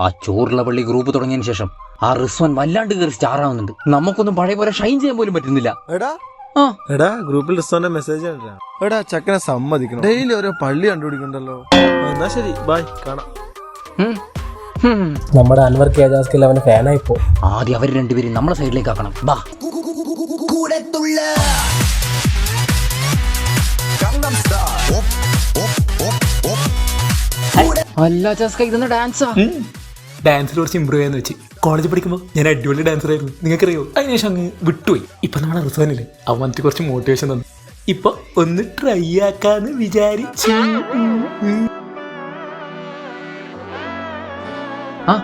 ആ ചോറുള്ള പള്ളി ഗ്രൂപ്പ് തുടങ്ങിയതിന് ശേഷം ആ റിസ്വാൻ വല്ലാണ്ട് കയറി സ്റ്റാർ ആവുന്നുണ്ട് നമുക്കൊന്നും പഴയ പോലെ ഷൈൻ ചെയ്യാൻ പോലും പറ്റുന്നില്ല. എടാ. എടാ ഗ്രൂപ്പിൽ റിസ്വാന്റെ മെസ്സേജ് എടാ ചക്കനെ സമ്മതിക്കണം. ഡെയിലി ഓരോ പള്ളി കണ്ടുപിടിക്കണ്ടല്ലോ. എന്നാ ശരി ബൈ കാണാം. നമ്മുടെ അൻവർ കേജാസ്കിൽ അവന് ഫാനായിപ്പോ ആദ്യം അവർ രണ്ടുപേരും നമ്മളെ സൈഡിലേക്ക് ആക്കണം. ബാ. അല്ല ചാസ്ക ഇതൊന്ന് ഡാൻസാ ഡാൻസിൽ കുറച്ച് ഇമ്പ്രൂവ് ചെയ്യാന്ന് വെച്ച് കോളേജ് പഠിക്കുമ്പോൾ ഞാൻ അടിപൊളി ഡാൻസർ ആയിരുന്നു. നിങ്ങൾക്കറിയോ? അതിനുശേഷം അങ്ങ് വിട്ടുപോയി. ഇപ്പൊ നമ്മുടെ റിസോനില്ലേ അവൻ വന്നിട്ട് കുറച്ച് മോട്ടിവേഷൻ തന്നു. ഇപ്പൊ ഒന്ന് ട്രൈ ആക്കാന്ന് വിചാരിച്ചു. ആ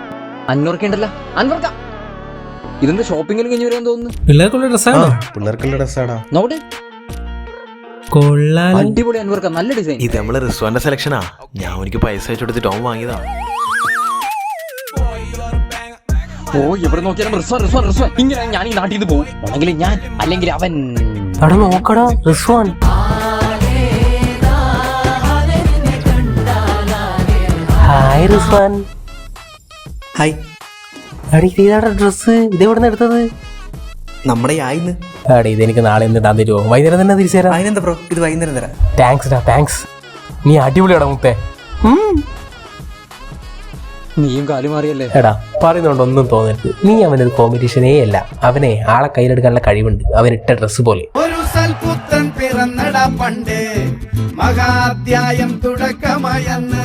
ഇതെന്താ കഴിഞ്ഞ് വരാൻ തോന്നുന്നു? പിള്ളേർക്കുള്ള ഡ്രസ്സാണോ പിള്ളേർക്കുള്ള ഡ്രസ്സാടാ നോക്കട്ടെ. കൊള്ളാൻ അടിപൊളി നല്ല ഡിസൈൻ ഇത് നമ്മളെ റിസ്വാന്റെ സെലക്ഷനാ ഞാൻ എനിക്ക് പൈസ അയച്ചു കൊടുത്തിട്ട് ഓം വാങ്ങിയതാ. ഓ എവിടെ നോക്കിയാലും റിസ്വാൻ റിസ്വാൻ റിസ്വാൻ ഇങ്ങനെ ഞാൻ ഈ നാട്ടിൽ നിന്ന് പോകും. അല്ലെങ്കിൽ ഞാൻ അല്ലെങ്കിൽ അവൻ. അവിടെ നോക്കടാ റിസ്വാൻ. ഹായ് റിസ്വാൻ. ഹായ്. അടി ഇതാടാ ഡ്രസ്സ് ഇത് എവിടെ എടുത്തത്? നമ്മുടെ ആയിന്ന്. എടാ ഇത് എനിക്ക് നാളെ ഒന്ന് ഇടാൻ തരുമോ വൈകുന്നേരം തന്നെ തിരിച്ചു തരാം. അതിനെന്താ ബ്രോ ഇത് വൈകുന്നേരം തരാം. താങ്ക്സ് ഡാ താങ്ക്സ് നീ അടിപൊളിയാടാ മുത്തേ. നീയും കാലുമാറിയല്ലേ എടാ പറയുന്നോണ്ട് ഒന്നും തോന്നരുത്. നീ അവനൊരു കോമ്പറ്റീഷനേ അല്ല. അവനെ ആളെ കയ്യിലെടുക്കാനുള്ള കഴിവുണ്ട്. അവൻ ഇട്ട ഡ്രസ്സ് പോലെ. ഒരു സൽപുത്രൻ പിറന്നട പണ്ട്. മഹാധ്യായം തുടക്കമയന്ന്